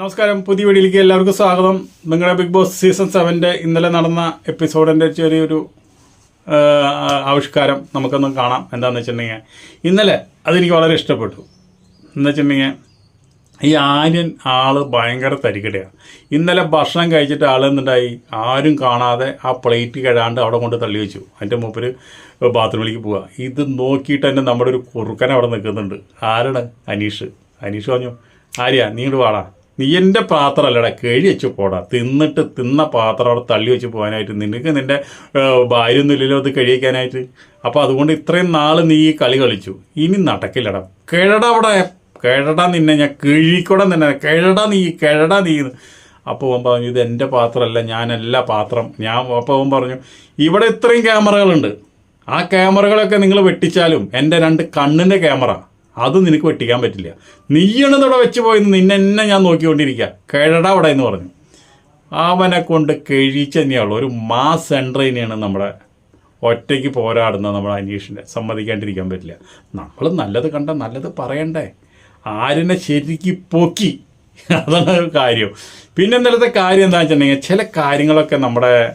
നമസ്കാരം. പുതിയ വീഡിയോയിലേക്ക് എല്ലാവർക്കും സ്വാഗതം. നിങ്ങളുടെ ബിഗ് ബോസ് സീസൺ സെവന്റെ ഇന്നലെ നടന്ന എപ്പിസോഡിന്റെ ചെറിയൊരു ആവിഷ്കാരം നമുക്കൊന്ന് കാണാം. എന്താണെന്ന് വെച്ചിട്ടുണ്ടെങ്കിൽ ഇന്നലെ അതെനിക്ക് വളരെ ഇഷ്ടപ്പെട്ടു. എന്ന് വെച്ചിട്ടുണ്ടെങ്കിൽ ഈ ആര്യൻ ആൾ ഭയങ്കര തരികിടയാണ് ഇന്നലെ ഭക്ഷണം കഴിച്ചിട്ട് ആൾ എന്തുണ്ടായി? ആരും കാണാതെ ആ പ്ലേറ്റ് കഴാണ്ട് അവിടെ കൊണ്ട് തള്ളി വെച്ചു. അതിന്റെ മൂപ്പര് ബാത്റൂമിലേക്ക് പോവുക ഇത് നോക്കിയിട്ട് തന്നെ നമ്മുടെ ഒരു കുറുക്കൻ അവിടെ നിൽക്കുന്നുണ്ട്. ആരാണ്? അനീഷ്. അനീഷ് പറഞ്ഞു ആര്യ നീ ഇങ്ങോട്ട് വാടാ. നീ എന്റെ പാത്രം അല്ലടാ കഴി വെച്ച് പോടാ. തിന്നിട്ട് തിന്ന പാത്രം അവിടെ തള്ളി വെച്ച് പോകാനായിട്ട് നിനക്ക് നിന്റെ ഭാര്യ ഇല്ലല്ലോ അത് കഴിയിക്കാനായിട്ട് അപ്പോൾ അതുകൊണ്ട് ഇത്രയും നാൾ നീ കളി കളിച്ചു. ഇനി നടക്കില്ലടാ. കിഴട അവിടെ. കിഴട നിന്നെ ഞാൻ കിഴിക്കൂടെ നിന്നെ. കിഴട നീ കിഴട നീ അപ്പോൾ അവൻ പറഞ്ഞു ഇത് എന്റെ പാത്രമല്ല ഞാനല്ല പാത്രം. ഞാൻ അപ്പോൾ അവൻ പറഞ്ഞു ഇവിടെ ഇത്രയും ക്യാമറകളുണ്ട്. ആ ക്യാമറകളൊക്കെ നിങ്ങൾ വെട്ടിച്ചാലും എന്റെ രണ്ട് കണ്ണിന്റെ ക്യാമറ. അത് നിനക്ക് വെട്ടിക്കാൻ പറ്റില്ല. നീയാണ് ഇവിടെ വെച്ച് പോയെന്ന് നിന്നെ ഞാൻ നോക്കിക്കൊണ്ടിരിക്കുക കിഴട അവിടെ എന്ന് പറഞ്ഞു. അവനെ കൊണ്ട് കഴിച്ച് തന്നെയുള്ളൂ ഒരു മാസ് എൻട്രൈനെയാണ് നമ്മുടെ ഒറ്റയ്ക്ക് പോരാടുന്ന നമ്മുടെ അനീഷിനെ സമ്മതിക്കാണ്ടിരിക്കാൻ പറ്റില്ല. നമ്മൾ നല്ലത് കണ്ട നല്ലത് പറയണ്ടേ. ആരിനെ ശരിക്ക് പൊക്കി. അതാണ് ഒരു കാര്യം. പിന്നെ ഇന്നലത്തെ കാര്യം എന്താ വെച്ചിട്ടുണ്ടെങ്കിൽ ചില കാര്യങ്ങളൊക്കെ നമ്മുടെ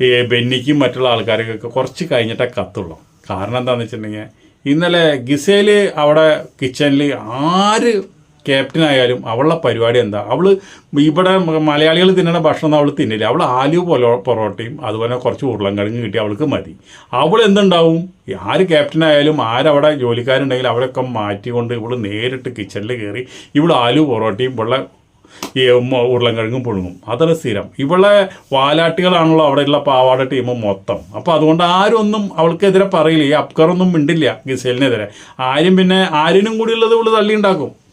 ഈ ബെന്നിക്കും മറ്റുള്ള ആൾക്കാർക്കൊക്കെ കുറച്ച് കഴിഞ്ഞിട്ടേ കത്തുള്ളൂ. കാരണം എന്താണെന്ന് വെച്ചിട്ടുണ്ടെങ്കിൽ ഇന്നലെ ഗിസേൽ അവിടെ കിച്ചണിൽ ആര് ക്യാപ്റ്റൻ ആയാലും അവളുടെ പരിപാടി എന്താ? അവൾ ഇവിടെ മലയാളികൾ തിന്നണ ഭക്ഷണം അവൾ തിന്നില്ല. അവൾ ആലു പൊലോ പൊറോട്ടയും അതുപോലെ കുറച്ച് ഉരുളൻകിഴങ്ങ് കിട്ടി അവൾക്ക് മതി. അവൾ എന്തുണ്ടാവും? ആര് ക്യാപ്റ്റൻ ആയാലും ആരവിടെ ജോലിക്കാരുണ്ടെങ്കിൽ അവരൊക്കെ മാറ്റിക്കൊണ്ട് ഇവൾ നേരിട്ട് കിച്ചണിൽ കയറി ഇവൾ ആലു പൊറോട്ടയും ഇവിടെ ഈ ഉരുളൻകിഴങ്ങും പുഴുങ്ങും. അതൊരു സ്ഥിരം. ഇവളെ വാലാട്ടികളാണല്ലോ അവിടെയുള്ള പാവാട ടീം മൊത്തം. അപ്പോൾ അതുകൊണ്ട് ആരും ഒന്നും അവൾക്കെതിരെ പറയില്ല. ഈ അപ്കറൊന്നും മിണ്ടില്ല ഗിസേലിനെതിരെ. ആരും പിന്നെ ആരിനും കൂടി ഉള്ളത് ഇവൾ തള്ളി ഉണ്ടാക്കും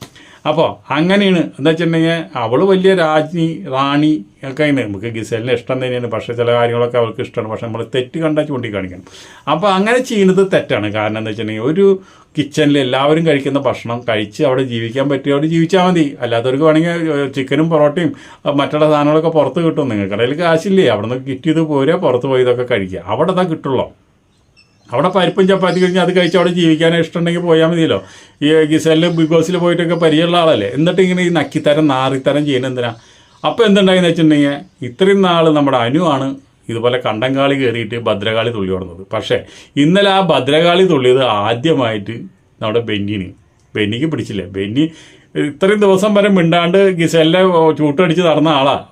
അപ്പോൾ അങ്ങനെയാണ്. എന്താ വെച്ചിട്ടുണ്ടെങ്കിൽ അവൾ വലിയ രാജ്ഞി റാണി ഒക്കെ നമുക്ക് ഗിസേലിന് ഇഷ്ടം തന്നെയാണ്. പക്ഷേ ചില കാര്യങ്ങളൊക്കെ അവൾക്ക് ഇഷ്ടമാണ്. പക്ഷെ നമ്മൾ തെറ്റ് കണ്ടാൽ ചൂണ്ടിക്കാണിക്കണം. അപ്പോൾ അങ്ങനെ ചെയ്യുന്നത് തെറ്റാണ്. കാരണം എന്താ വെച്ചിട്ടുണ്ടെങ്കിൽ ഒരു കിച്ചണിൽ എല്ലാവരും കഴിക്കുന്ന ഭക്ഷണം കഴിച്ച് അവിടെ ജീവിക്കാൻ പറ്റിയവിടെ ജീവിച്ചാൽ മതി. അല്ലാത്തവർക്ക് വേണമെങ്കിൽ ചിക്കനും പൊറോട്ടയും മറ്റുള്ള സാധനങ്ങളൊക്കെ പുറത്ത് കിട്ടും. നിങ്ങൾക്ക് കടയിൽ കാശില്ലേ? അവിടെ നിന്ന് കിറ്റ് ചെയ്ത് പോരുക പുറത്ത് പോയി ഇതൊക്കെ കഴിക്കുക. അവിടെ തന്നെ കിട്ടുള്ളൂ. അവിടെ പരിപ്പും ചപ്പാത്തി കഴിഞ്ഞ് അത് കഴിച്ച് അവിടെ ജീവിക്കാൻ ഇഷ്ടമുണ്ടെങ്കിൽ പോയാൽ മതിയല്ലോ. ഈ ഗിസലിൽ ബിഗ് ബോസിൽ പോയിട്ടൊക്കെ പരിചയമുള്ള ആളല്ലേ. എന്നിട്ട് ഇങ്ങനെ ഈ നക്കിത്തരം നാറിത്തരം ചെയ്യുന്ന എന്തിനാ? അപ്പോൾ എന്തുണ്ടായെന്ന് വെച്ചിട്ടുണ്ടെങ്കിൽ ഇത്രയും നാൾ നമ്മുടെ അനുവാണ് ഇതുപോലെ കണ്ടങ്കാളി കയറിയിട്ട് ഭദ്രകാളി തുള്ളി കൊടുത്തത് പക്ഷേ ഇന്നലെ ആ ഭദ്രകാളി തുള്ളിയത് ആദ്യമായിട്ട് നമ്മുടെ ബെന്നിന്. ബെന്നിക്ക് പിടിച്ചില്ല? ബെന്നി ഇത്രയും ദിവസം വരെ മിണ്ടാണ്ട് ഗിസലിനെ ചൂട്ടടിച്ച് നടന്ന ആളാണ്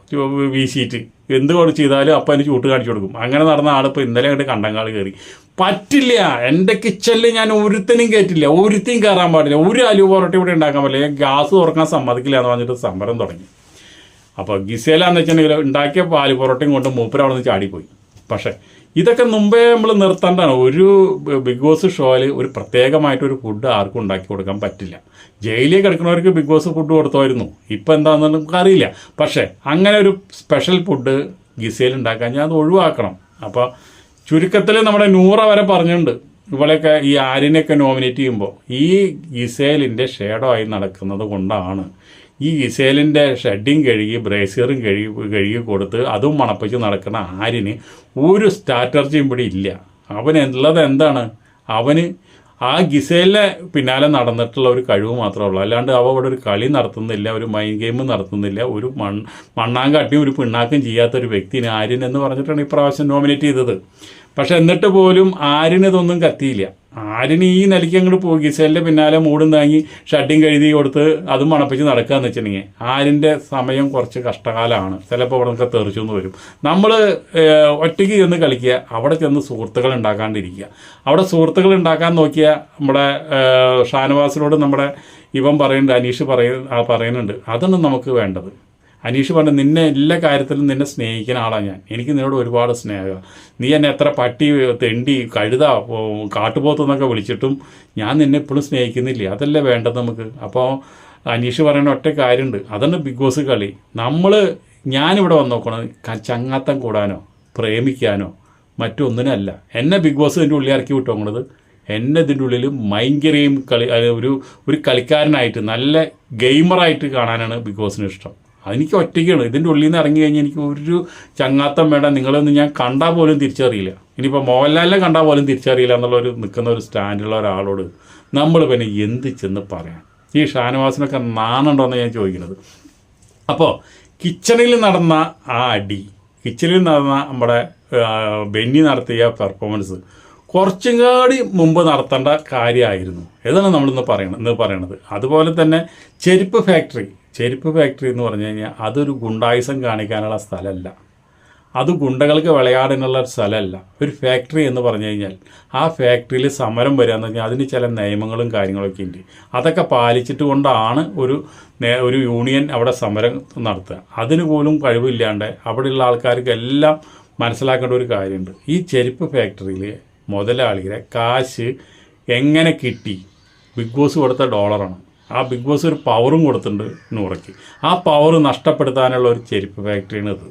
വീശിയിട്ട് എന്ത് ചെയ്താലും അപ്പം അതിന് ചൂട്ട് കാണിച്ചു കൊടുക്കും. അങ്ങനെ നടന്ന ആളിപ്പോൾ ഇന്നലെ കണ്ട് കണ്ടങ്കാളി കയറി. പറ്റില്ല. എന്റെ കിച്ചണിൽ ഞാൻ ഒരുത്തനും കയറ്റില്ല ഒരുത്തിനും കയറാൻ പാടില്ല. ഒരു അലു പൊറോട്ട ഇവിടെ ഉണ്ടാക്കാൻ ഞാൻ ഗ്യാസ് തുറക്കാൻ സമ്മതിക്കില്ല എന്ന് പറഞ്ഞിട്ട് സമരം തുടങ്ങി. അപ്പോൾ ഗിസേലാന്ന് വെച്ചിട്ടുണ്ടെങ്കിൽ ഉണ്ടാക്കിയ പാൽ പൊറോട്ടയും കൊണ്ട് മൂപ്പര അവിടെ നിന്ന് ചാടിപ്പോയി. പക്ഷേ ഇതൊക്കെ മുമ്പേ നമ്മൾ നിർത്തേണ്ടതാണ്. ഒരു ബിഗ് ബോസ് ഷോയിൽ ഒരു പ്രത്യേകമായിട്ട് ഒരു ഫുഡ് ആർക്കും ഉണ്ടാക്കി കൊടുക്കാൻ പറ്റില്ല. ജയിലിൽ കിടക്കുന്നവർക്ക് ബിഗ് ബോസ് ഫുഡ് കൊടുത്തായിരുന്നു ഇപ്പം എന്താണെന്ന് നമുക്കറിയില്ല പക്ഷേ അങ്ങനെ ഒരു സ്പെഷ്യൽ ഫുഡ് ഗിസേൽ ഉണ്ടാക്കാൻ ഞാൻ അത് ഒഴിവാക്കണം. അപ്പോൾ ചുരുക്കത്തിൽ നമ്മുടെ നൂറ വരെ പറഞ്ഞിട്ടുണ്ട്. ഇവളെയൊക്കെ ഈ ആര്യനെയൊക്കെ നോമിനേറ്റ് ചെയ്യുമ്പോൾ ഈ ഇസേലിന്റെ ഷേഡോ ആയി നടക്കുന്നത് കൊണ്ടാണ്. ഈ ഇസേലിന്റെ ഷെഡിങ് കഴുകി ബ്രേസിയറും കഴുകി കഴുകി കൊടുത്ത് അതും മണപ്പിച്ച് നടക്കുന്ന ആര്യന് ഒരു സ്ട്രാറ്റർജിയും ഇവിടെ ഇല്ല. അവൻ ഉള്ളത് എന്താണ്? അവന് ആ ഗിസേലിനെ പിന്നാലെ നടന്നിട്ടുള്ള ഒരു കഴിവ് മാത്രമേ ഉള്ളൂ. അല്ലാണ്ട് അവ ഇവിടെ ഒരു കളി നടത്തുന്നില്ല ഒരു മൈൻഡ് ഗെയിം നടത്തുന്നില്ല ഒരു മൺ മണ്ണാങ്കാട്ടിയും ഒരു പിണ്ണാക്കും ചെയ്യാത്ത ഒരു വ്യക്തിനെ ആര്യൻ എന്ന് പറഞ്ഞിട്ടാണ് ഇപ്രാവശ്യം നോമിനേറ്റ് ചെയ്തത്. പക്ഷെ എന്നിട്ട് പോലും ആര്യനതൊന്നും കത്തിയില്ല. ആര്യന് ഈ നിലയ്ക്ക് അങ്ങോട്ട് പോയി. ഗിസേലിന്റെ പിന്നാലെ മൂടും താങ്ങി ഷട്ടിങ് കഴുതി കൊടുത്ത് അതും മണപ്പിച്ച് നടക്കുക എന്ന് വെച്ചിട്ടുണ്ടെങ്കിൽ ആരിന്റെ സമയം കുറച്ച് കഷ്ടകാലമാണ്. ചിലപ്പോൾ അവിടെ നിന്നൊക്കെ തെറിച്ചു എന്ന് വരും. നമ്മൾ ഒറ്റയ്ക്ക് ചെന്ന് കളിക്കുക. അവിടെ ചെന്ന് സുഹൃത്തുക്കൾ ഉണ്ടാക്കാണ്ടിരിക്കുക. അവിടെ സുഹൃത്തുക്കൾ ഉണ്ടാക്കാൻ നോക്കിയ നമ്മുടെ ഷാനവാസിനോട് നമ്മുടെ ഇവൻ പറയുന്നുണ്ട് അനീഷ് പറയ പറയുന്നുണ്ട്. അതാണ് നമുക്ക് വേണ്ടത്. അനീഷ് പറഞ്ഞു നിന്നെ എല്ലാ കാര്യത്തിലും നിന്നെ സ്നേഹിക്കുന്ന ആളാണ് ഞാൻ. എനിക്ക് നിന്നോട് ഒരുപാട് സ്നേഹമാണ് നീ എന്നെ എത്ര പട്ടി തെണ്ടി കഴുത കാട്ടുപോത്തെന്നൊക്കെ വിളിച്ചിട്ടും ഞാൻ നിന്നെ ഇപ്പോഴും സ്നേഹിക്കുന്നില്ലേ. അതല്ലേ വേണ്ടത് നമുക്ക്? അപ്പോൾ അനീഷ് പറയുന്ന ഒറ്റ കാര്യമുണ്ട്. അതാണ് ബിഗ് ബോസ് കളി. നമ്മൾ ഞാനിവിടെ വന്ന് നോക്കണം ചങ്ങാത്തം കൂടാനോ പ്രേമിക്കാനോ മറ്റൊന്നിനല്ല. എന്നെ ബിഗ് ബോസ് ഇതിന്റെ ഉള്ളിൽ ഇറക്കി വിട്ടോങ്ങണത് എന്നെ ഇതിന്റെ ഉള്ളിൽ ഭയങ്കരയും കളി ഒരു ഒരു കളിക്കാരനായിട്ട് നല്ല ഗെയിമറായിട്ട് കാണാനാണ് ബിഗ് ബോസിന് ഇഷ്ടം. അതെനിക്ക് ഒറ്റയ്ക്കാണ്. ഇതിന്റെ ഉള്ളിൽ നിന്ന് ഇറങ്ങി കഴിഞ്ഞാൽ എനിക്ക് ഒരു ചങ്ങാത്തം വേണ്ട. നിങ്ങളൊന്നും ഞാൻ കണ്ടാൽ പോലും തിരിച്ചറിയില്ല. ഇനിയിപ്പോൾ മോഹൻലാലിനെ കണ്ടാൽ പോലും തിരിച്ചറിയില്ല എന്നുള്ള ഒരു നിൽക്കുന്ന ഒരു സ്റ്റാൻഡുള്ള ഒരാളോട് നമ്മൾ പിന്നെ എന്ത് ചെന്ന് പറയാൻ? ഈ ഷാനവാസിനൊക്കെ നാണുണ്ടോയെന്ന് ഞാൻ ചോദിക്കുന്നത്. അപ്പോൾ കിച്ചണിൽ നടന്ന ആ അടി കിച്ചണിൽ നടന്ന നമ്മുടെ ബെന്നി നടത്തിയ പെർഫോമൻസ് കുറച്ചും കൂടി മുമ്പ് നടത്തേണ്ട കാര്യമായിരുന്നു. ഇതാണ് നമ്മളിന്ന് പറയണത് ഇന്ന് പറയണത്? അതുപോലെ തന്നെ ചെരുപ്പ് ഫാക്ടറി. ചെരുപ്പ് ഫാക്ടറി എന്ന് പറഞ്ഞു കഴിഞ്ഞാൽ അതൊരു ഗുണ്ടായുസം കാണിക്കാനുള്ള സ്ഥലമല്ല. അത് ഗുണ്ടകൾക്ക് വിളയാടാനുള്ള ഒരു സ്ഥലമല്ല. ഒരു ഫാക്ടറി എന്ന് പറഞ്ഞു കഴിഞ്ഞാൽ ആ ഫാക്ടറിയിൽ സമരം വരിക എന്ന് പറഞ്ഞാൽ അതിന് ചില നിയമങ്ങളും കാര്യങ്ങളൊക്കെ ഉണ്ട്. അതൊക്കെ പാലിച്ചിട്ട് കൊണ്ടാണ് ഒരു ഒരു യൂണിയൻ അവിടെ സമരം നടത്തുക. അതിന് പോലും കഴിവില്ലാണ്ട് അവിടെയുള്ള ആൾക്കാർക്ക് എല്ലാം മനസ്സിലാക്കേണ്ട ഒരു കാര്യമുണ്ട്. ഈ ചെരുപ്പ് ഫാക്ടറിയിൽ മുതലാളിയുടെ കാശ് എങ്ങനെ കിട്ടി? ബിഗ് ബോസ് കൊടുത്ത ഡോളറാണ്. ആ ബിഗ് ബോസ് ഒരു പവറും കൊടുത്തിട്ടുണ്ട് നൂറയ്ക്ക് ആ പവർ നഷ്ടപ്പെടുത്താനുള്ള ഒരു ചെരുപ്പ് ഫാക്ടറിയാണ് ഇത്.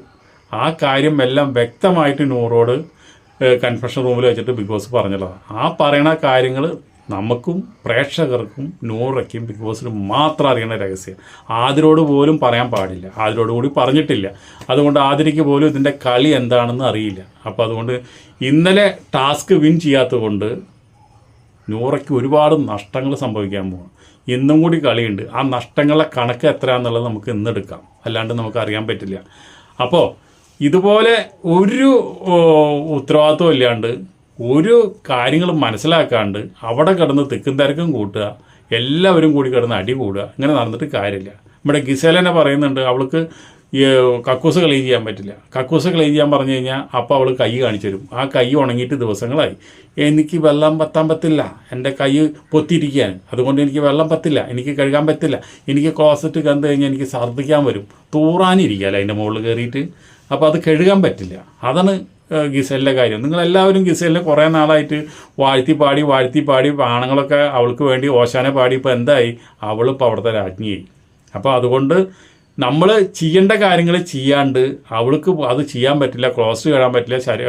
ആ കാര്യം എല്ലാം വ്യക്തമായിട്ട് നൂറോട് കൺഫെഷൻ റൂമിൽ വെച്ചിട്ട് ബിഗ് ബോസ് പറഞ്ഞുള്ളതാണ് ആ പറയണ കാര്യങ്ങൾ നമുക്കും പ്രേക്ഷകർക്കും നൂറയ്ക്കും ബിഗ് ബോസിന് മാത്രം അറിയണ രഹസ്യം. ആതിരോട് പോലും പറയാൻ പാടില്ല. ആതിരോട് കൂടി പറഞ്ഞിട്ടില്ല. അതുകൊണ്ട് ആതിരയ്ക്ക് പോലും ഇതിന്റെ കളി എന്താണെന്ന് അറിയില്ല. അപ്പോൾ അതുകൊണ്ട് ഇന്നലെ ടാസ്ക് വിൻ ചെയ്യാത്തത് കൊണ്ട് നൂറയ്ക്ക് ഒരുപാട് നഷ്ടങ്ങൾ സംഭവിക്കാൻ പോകും ഇന്നും കൂടി കളിയുണ്ട്. ആ നഷ്ടങ്ങളെ കണക്ക് എത്രയാണെന്നുള്ളത് നമുക്ക് ഇന്നെടുക്കാം അല്ലാണ്ട് നമുക്ക് അറിയാൻ പറ്റില്ല. അപ്പോൾ ഇതുപോലെ ഒരു ഉത്തരവാദിത്വം ഇല്ലാണ്ട് ഒരു കാര്യങ്ങൾ മനസ്സിലാക്കാണ്ട് അവിടെ കിടന്ന് തിക്കും തിരക്കും കൂട്ടുക എല്ലാവരും കൂടി കിടന്ന് അടി കൂടുക ഇങ്ങനെ നടന്നിട്ട് കാര്യമില്ല. നമ്മുടെ ഗിസേലനെ പറയുന്നുണ്ട് അവൾക്ക് ഈ കക്കൂസ് ക്ലീൻ ചെയ്യാൻ പറ്റില്ല. കക്കൂസ് ക്ലീൻ ചെയ്യാൻ പറഞ്ഞു കഴിഞ്ഞാൽ അപ്പോൾ അവൾ കൈ കാണിച്ചു തരും. ആ കൈ ഉണങ്ങിയിട്ട് ദിവസങ്ങളായി. എനിക്ക് വെള്ളം പത്താൻ പറ്റില്ല. എന്റെ കൈ പൊത്തിയിരിക്കുകയാണ്. അതുകൊണ്ട് എനിക്ക് വെള്ളം പറ്റില്ല. എനിക്ക് കഴുകാൻ പറ്റില്ല. എനിക്ക് ക്ലോസറ്റ് കണ്ടു കഴിഞ്ഞാൽ എനിക്ക് ഛർദ്ദിക്കാൻ വരും. തൂറാനിരിക്കുകയല്ല അതിന്റെ മുകളിൽ കയറിയിട്ട്? അപ്പോൾ അത് കഴുകാൻ പറ്റില്ല. അതാണ് ഗിസലിന്റെ കാര്യം. നിങ്ങളെല്ലാവരും ഗിസലിനെ കുറേ നാളായിട്ട് വാഴ്ത്തി പാടി വാഴ്ത്തി പാടി ആണുങ്ങളൊക്കെ അവൾക്ക് വേണ്ടി ഓശാനെ പാടി. ഇപ്പോൾ എന്തായി? അവളിപ്പോൾ അവിടുത്തെ രാജ്ഞിയായി. അപ്പോൾ അതുകൊണ്ട് നമ്മൾ ചെയ്യേണ്ട കാര്യങ്ങൾ ചെയ്യാണ്ട് അവൾക്ക് അത് ചെയ്യാൻ പറ്റില്ല ക്ലോസ് കയറാൻ പറ്റില്ല ശരി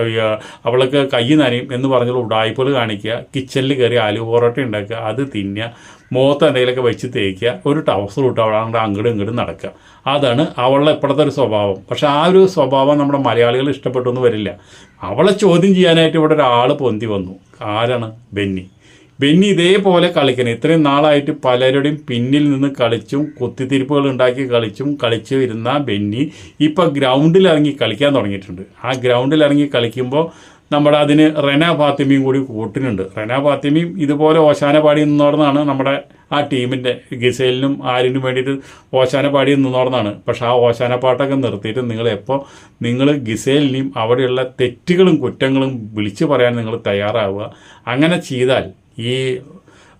അവൾക്ക് കൈ നനയും എന്ന് പറഞ്ഞുള്ള ഉടായ്പകൾ കാണിക്കുക കിച്ചണിൽ കയറി ആലു പൊറോട്ട ഉണ്ടാക്കുക അത് തിന്നുക മുഖത്ത് എന്തെങ്കിലുമൊക്കെ വെച്ച് തേക്കുക ഒരു ടവസർ ഇട്ട് അവളാണ് അങ്ങോട്ടും ഇങ്ങോട്ടും നടക്കുക. അതാണ് അവളുടെ ഇപ്പോഴത്തെ ഒരു സ്വഭാവം. പക്ഷെ ആ ഒരു സ്വഭാവം നമ്മുടെ മലയാളികൾ ഇഷ്ടപ്പെട്ടൊന്നും വരില്ല. അവളെ ചോദ്യം ചെയ്യാനായിട്ട് ഇവിടെ ഒരാൾ പൊന്തി വന്നു. ആരാണ്? ബെന്നി. ബെന്നി ഇതേപോലെ കളിക്കണം. ഇത്രയും നാളായിട്ട് പലരുടെയും പിന്നിൽ നിന്ന് കളിച്ചും കുത്തിത്തിരിപ്പുകൾ ഉണ്ടാക്കി കളിച്ചും കളിച്ചു വരുന്ന ബെന്നി ഇപ്പോൾ ഗ്രൗണ്ടിൽ ഇറങ്ങി കളിക്കാൻ തുടങ്ങിയിട്ടുണ്ട്. ആ ഗ്രൗണ്ടിൽ ഇറങ്ങി കളിക്കുമ്പോൾ നമ്മുടെ അതിന് റെന ഫാത്തിമയും കൂടി കൂട്ടിനുണ്ട്. റെന ഫാത്തിമയും ഇതുപോലെ ഓശാന പാടി നിന്നോർന്നാണ് നമ്മുടെ ആ ടീമിന്റെ ഗിസൈലിനും ആരിനും വേണ്ടിയിട്ട് ഓശാന പാടി നിന്നോർന്നാണ് പക്ഷേ ആ ഓശാന പാട്ടൊക്കെ നിർത്തിയിട്ട് നിങ്ങൾ എപ്പോൾ നിങ്ങൾ ഗിസൈലിനെയും അവിടെയുള്ള തെറ്റുകളും കുറ്റങ്ങളും വിളിച്ചു പറയാൻ നിങ്ങൾ തയ്യാറാവുക. അങ്ങനെ ചെയ്താൽ ഈ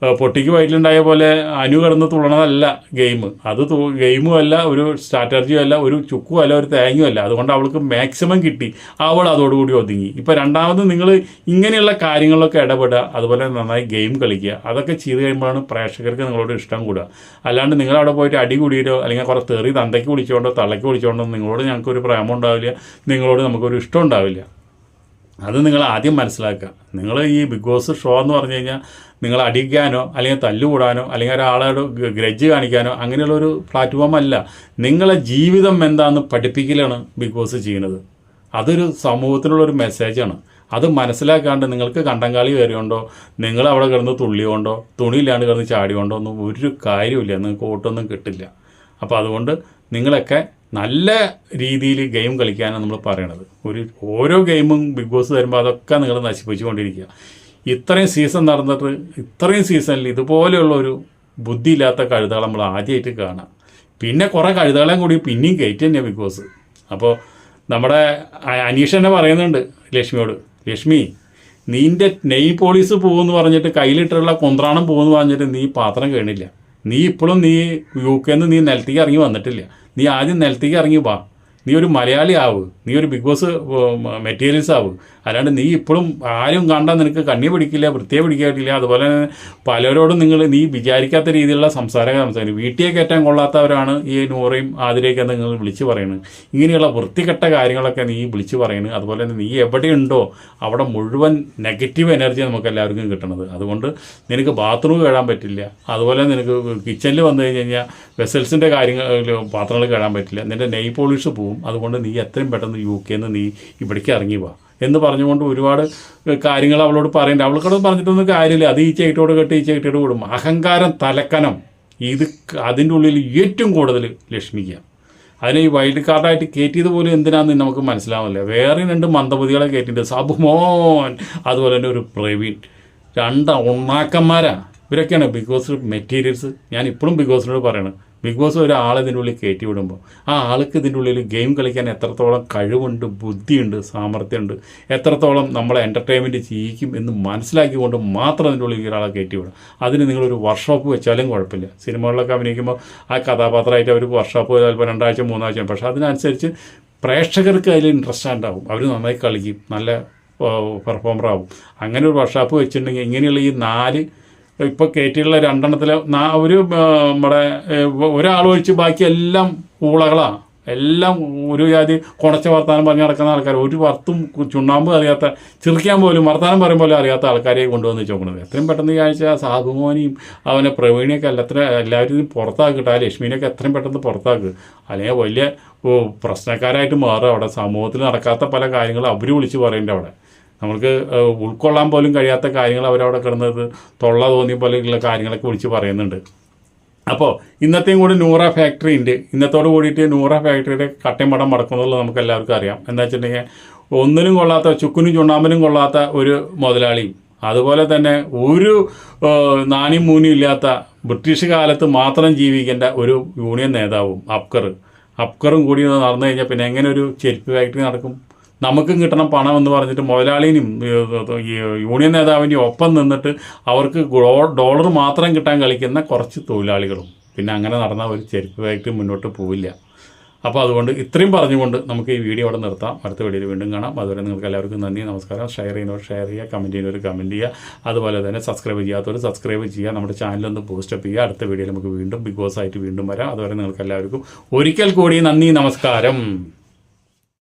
പൊട്ടിക്ക് വയറ്റിലുണ്ടായ പോലെ അനു കിടന്ന് തുള്ളണതല്ല ഗെയിം. അത് ഗെയിമും അല്ല ഒരു സ്ട്രാറ്റജിയും അല്ല ഒരു ചുക്കും അല്ല ഒരു തേങ്ങയും അല്ല. അതുകൊണ്ട് അവൾക്ക് മാക്സിമം കിട്ടി. അവൾ അതോടുകൂടി ഒതുങ്ങി. ഇപ്പോൾ രണ്ടാമത് നിങ്ങൾ ഇങ്ങനെയുള്ള കാര്യങ്ങളിലൊക്കെ ഇടപെടുക അതുപോലെ നന്നായി ഗെയിം കളിക്കുക. അതൊക്കെ ചെയ്ത് കഴിയുമ്പോഴാണ് പ്രേക്ഷകർക്ക് നിങ്ങളോട് ഇഷ്ടം കൂടുക. അല്ലാണ്ട് നിങ്ങൾ അവിടെ പോയിട്ട് അടി കൂടിയിട്ടോ അല്ലെങ്കിൽ കുറേ തെറി തന്തയ്ക്ക് വിളിച്ചുകൊണ്ടോ തള്ളയ്ക്ക് വിളിച്ചുകൊണ്ടോ നിങ്ങളോട് ഞങ്ങൾക്കൊരു പ്രേമം ഉണ്ടാവില്ല നിങ്ങളോട് നമുക്കൊരു ഇഷ്ടം ഉണ്ടാവില്ല. അത് നിങ്ങൾ ആദ്യം മനസ്സിലാക്കുക. നിങ്ങൾ ഈ ബിഗ് ബോസ് ഷോ എന്ന് പറഞ്ഞു കഴിഞ്ഞാൽ നിങ്ങൾ അടിക്കാനോ അല്ലെങ്കിൽ തല്ലുകൂടാനോ അല്ലെങ്കിൽ ഒരാളോട് ഗ്രജ് കാണിക്കാനോ അങ്ങനെയുള്ള ഒരു പ്ലാറ്റ്ഫോം അല്ല. നിങ്ങളെ ജീവിതം എന്താണെന്ന് പഠിപ്പിക്കലാണ് ബിഗ് ബോസ് ചെയ്യുന്നത്. അതൊരു സമൂഹത്തിനുള്ള ഒരു മെസ്സേജാണ് അത് മനസ്സിലാക്കാണ്ട് നിങ്ങൾക്ക് കണ്ടങ്കാളി കയറിയോണ്ടോ നിങ്ങൾ അവിടെ കിടന്ന് തുള്ളിയോണ്ടോ തുണിയില്ലാണ്ട് കിടന്ന് ചാടിയോണ്ടോ ഒന്നും ഒരു കാര്യമില്ല നിങ്ങൾക്ക് ഓട്ടൊന്നും കിട്ടില്ല. അപ്പോൾ അതുകൊണ്ട് നിങ്ങളൊക്കെ നല്ല രീതിയിൽ ഗെയിം കളിക്കാനാണ് നമ്മൾ പറയണത്. ഒരു ഓരോ ഗെയിമും ബിഗ് ബോസ് തരുമ്പോൾ അതൊക്കെ നിങ്ങൾ നശിപ്പിച്ചുകൊണ്ടിരിക്കുക. ഇത്രയും സീസൺ നടന്നിട്ട് ഇത്രയും സീസണിൽ ഇതുപോലെയുള്ള ഒരു ബുദ്ധിയില്ലാത്ത കഴുതകൾ നമ്മൾ ആദ്യമായിട്ട് കാണാം. പിന്നെ കുറേ കഴുതകളെയും കൂടി പിന്നെയും കയറ്റി തന്നെയാണ് ബിഗ് ബോസ് അപ്പോൾ നമ്മുടെ അനീഷ് തന്നെ പറയുന്നുണ്ട് ലക്ഷ്മിയോട് ലക്ഷ്മി നിന്റെ നെയ് പോളീസ് പോകുമെന്ന് പറഞ്ഞിട്ട് കയ്യിലിട്ടുള്ള കൊന്ത്രാണം പോകുമെന്ന് പറഞ്ഞിട്ട് നീ പാത്രം കേണില്ല നീ ഇപ്പോഴും നീ യു കെന്ന് നീ നിലത്തേക്ക് ഇറങ്ങി വന്നിട്ടില്ല. നീ ആദ്യം നിലത്തേക്ക് ഇറങ്ങി വാ. നീ ഒരു മലയാളി ആവ്. നീ ഒരു ബിഗ് ബോസ് മെറ്റീരിയൽസ് ആവ്. അല്ലാണ്ട് നീ ഇപ്പോഴും ആരും കണ്ടാൽ നിനക്ക് കണ്ണി പിടിക്കില്ല വൃത്തിയെ പിടിക്കില്ല അതുപോലെ പലരോടും നിങ്ങൾ നീ വിചാരിക്കാത്ത രീതിയിലുള്ള സംസാരങ്ങൾ സംസാരിക്കും. വീട്ടിൽ കയറ്റാൻ കൊള്ളാത്തവരാണ് ഈ നൂറയും ആതിരയൊക്കെ നിങ്ങൾ വിളിച്ചു പറയുന്നത് ഇങ്ങനെയുള്ള വൃത്തികെട്ട കാര്യങ്ങളൊക്കെ നീ വിളിച്ചു പറയുന്നത് അതുപോലെ തന്നെ നീ എവിടെയുണ്ടോ അവിടെ മുഴുവൻ നെഗറ്റീവ് എനർജി നമുക്ക് എല്ലാവർക്കും കിട്ടണത്. അതുകൊണ്ട് നിനക്ക് ബാത്റൂം കയറാൻ പറ്റില്ല. അതുപോലെ നിനക്ക് കിച്ചണിൽ വന്നു കഴിഞ്ഞ് കഴിഞ്ഞാൽ വെസൽസിന്റെ കാര്യങ്ങൾ പാത്രങ്ങൾ കയറാൻ പറ്റില്ല. നിന്റെ നെയ് പോളിഷ് പോവും. അതുകൊണ്ട് നീ എത്രയും പെട്ടെന്ന് യു കെന്ന് നീ ഇവിടേക്ക് ഇറങ്ങി വാ. എന്ന് പറഞ്ഞുകൊണ്ട് ഒരുപാട് കാര്യങ്ങൾ അവളോട് പറയണ്ട. അവൾക്കോട് പറഞ്ഞിട്ടൊന്നും കാര്യമില്ല. അത് ഈ ചേട്ടോട് കെട്ടി ഈ ചേട്ടിയോട് കൂടും. അഹങ്കാരം തലക്കനം ഇത് അതിന്റെ ഉള്ളിൽ ഏറ്റവും കൂടുതൽ ലക്ഷ്മിക്കുക. അതിനെ ഈ വൈൽഡ് കാർഡായിട്ട് കയറ്റിയത് പോലും എന്തിനാന്ന് നമുക്ക് മനസ്സിലാവില്ല വേറെ രണ്ട് മന്ദബുദ്ധികളെ കയറ്റിയിട്ടുണ്ട് സബുമോൻ അതുപോലെ തന്നെ ഒരു പ്രവീൺ. രണ്ട് ഉണ്ണാക്കന്മാരാണ് ഇവരൊക്കെയാണ് ബിഗ് ബോസ് മെറ്റീരിയൽസ് ഞാൻ ഇപ്പോഴും ബിഗ് ബോസിനോട് പറയണം. ബിഗ് ബോസ് ഒരാളെ ഇതിന്റെ ഉള്ളിൽ കയറ്റി വിടുമ്പോൾ ആ ആൾക്ക് ഇതിന്റെ ഉള്ളിൽ ഗെയിം കളിക്കാൻ എത്രത്തോളം കഴിവുണ്ട് ബുദ്ധിയുണ്ട് സാമർഥ്യമുണ്ട് എത്രത്തോളം നമ്മളെ എന്റർടൈൻമെന്റ് ചെയ്യിക്കും എന്ന് മനസ്സിലാക്കിക്കൊണ്ട് മാത്രം അതിന്റെ ഉള്ളിൽ ഒരാളെ കയറ്റി വിടും അതിന് നിങ്ങളൊരു വർക്ക്ഷോപ്പ് വെച്ചാലും കുഴപ്പമില്ല. സിനിമകളിലൊക്കെ അഭിനയിക്കുമ്പോൾ ആ കഥാപാത്രമായിട്ട് അവർ വർക്ക്ഷോപ്പ് ചിലപ്പോൾ രണ്ടാഴ്ച മൂന്നാഴ്ച പക്ഷേ അതിനനുസരിച്ച് പ്രേക്ഷകർക്ക് അതിൽ ഇൻട്രസ്റ്റ് ഉണ്ടാവും. അവർ നന്നായി കളിക്കും നല്ല പെർഫോമർ ആവും. അങ്ങനെ ഒരു വർക്ക്ഷോപ്പ് വെച്ചിട്ടുണ്ടെങ്കിൽ ഇങ്ങനെയുള്ള ഈ നാല് ഇപ്പോൾ കയറ്റിയുള്ള രണ്ടെണ്ണത്തിൽ ഒരു നമ്മുടെ ഒരാൾ ഒഴിച്ച് ബാക്കി എല്ലാം ഊളകളാണ് എല്ലാം ഒരു ജാതി കുണച്ച വർത്താനം പറഞ്ഞ് നടക്കുന്ന ആൾക്കാർ ഒരു വർത്തും ചുണ്ണാമ്പ് അറിയാത്ത ചിരിക്കാൻ പോലും വർത്താനം പറയും പോലും അറിയാത്ത ആൾക്കാരെ കൊണ്ടുവന്ന് ചോക്കുന്നത് എത്രയും പെട്ടെന്ന് ഈ ആഴ്ച സാധുമോനെയും അവനെ പ്രവീണിയൊക്കെ എല്ലാത്തിനും എല്ലാവരും പുറത്താക്കിട്ട് ആ ലക്ഷ്മീനെയൊക്കെ എത്രയും പെട്ടെന്ന് പുറത്താക്കുക അല്ലെങ്കിൽ വലിയ പ്രശ്നക്കാരായിട്ട് മാറുക അവിടെ. സമൂഹത്തിൽ നടക്കാത്ത പല കാര്യങ്ങളും അവർ വിളിച്ച് പറയേണ്ട അവിടെ ഏഹ്, ഉൾക്കൊള്ളാൻ പോലും കഴിയാത്ത കാര്യങ്ങൾ അവരവിടെ കിടന്നത് തൊള്ള തോന്നിയ പോലെയുള്ള കാര്യങ്ങളൊക്കെ വിളിച്ച് പറയുന്നുണ്ട്. അപ്പോൾ ഇന്നത്തെയും കൂടി നൂറ ഫാക്ടറി ഉണ്ട്. ഇന്നത്തോട് കൂടിയിട്ട് നൂറ ഫാക്ടറിയുടെ കട്ടയും പടം മടക്കുന്നുള്ളത് നമുക്ക് എല്ലാവർക്കും അറിയാം. എന്താ വെച്ചിട്ടുണ്ടെങ്കിൽ ഒന്നിനും കൊള്ളാത്ത ചുക്കിനും ചുണ്ണാമ്പിനും കൊള്ളാത്ത ഒരു മുതലാളിയും അതുപോലെ തന്നെ ഒരു നാണിയും മൂനും ഇല്ലാത്ത ബ്രിട്ടീഷ് കാലത്ത് മാത്രം ജീവിക്കേണ്ട ഒരു യൂണിയൻ നേതാവും അപ്കർ അപ്കറും കൂടി നടന്നു കഴിഞ്ഞാൽ പിന്നെ എങ്ങനെ ഒരു ചെരുപ്പ് ഫാക്ടറി നടക്കും? നമുക്കും കിട്ടണം പണം എന്ന് പറഞ്ഞിട്ട് മുതലാളിനും യൂണിയൻ നേതാവിന്റെ ഒപ്പം നിന്നിട്ട് അവർക്ക് ഡോളർ മാത്രം കിട്ടാൻ കളിക്കുന്ന കുറച്ച് തൊഴിലാളികളും. പിന്നെ അങ്ങനെ നടന്ന ഒരു ചെരുപ്പ് മുന്നോട്ട് പോവില്ല. അപ്പോൾ അതുകൊണ്ട് ഇത്രയും പറഞ്ഞുകൊണ്ട് നമുക്ക് ഈ വീഡിയോ അവിടെ നിർത്താം. അടുത്ത വീഡിയോയിൽ വീണ്ടും കാണാം. അതുവരെ നിങ്ങൾക്ക് എല്ലാവർക്കും നന്ദി നമസ്കാരം. ഷെയർ ചെയ്യുന്നവർ ഷെയർ ചെയ്യുക കമന്റ് ചെയ്യുന്നവർ കമന്റ് ചെയ്യുക. അതുപോലെ തന്നെ സബ്സ്ക്രൈബ് ചെയ്യാത്തവർ സബ്സ്ക്രൈബ് ചെയ്യുക. നമ്മുടെ ചാനലൊന്ന് പോസ്റ്റപ്പ് ചെയ്യുക. അടുത്ത വീഡിയോയിൽ നമുക്ക് വീണ്ടും ബിഗ് ബോസ് ആയിട്ട് വീണ്ടും വരാം. അതുവരെ നിങ്ങൾക്ക് എല്ലാവർക്കും ഒരിക്കൽ കൂടി നന്ദി നമസ്കാരം.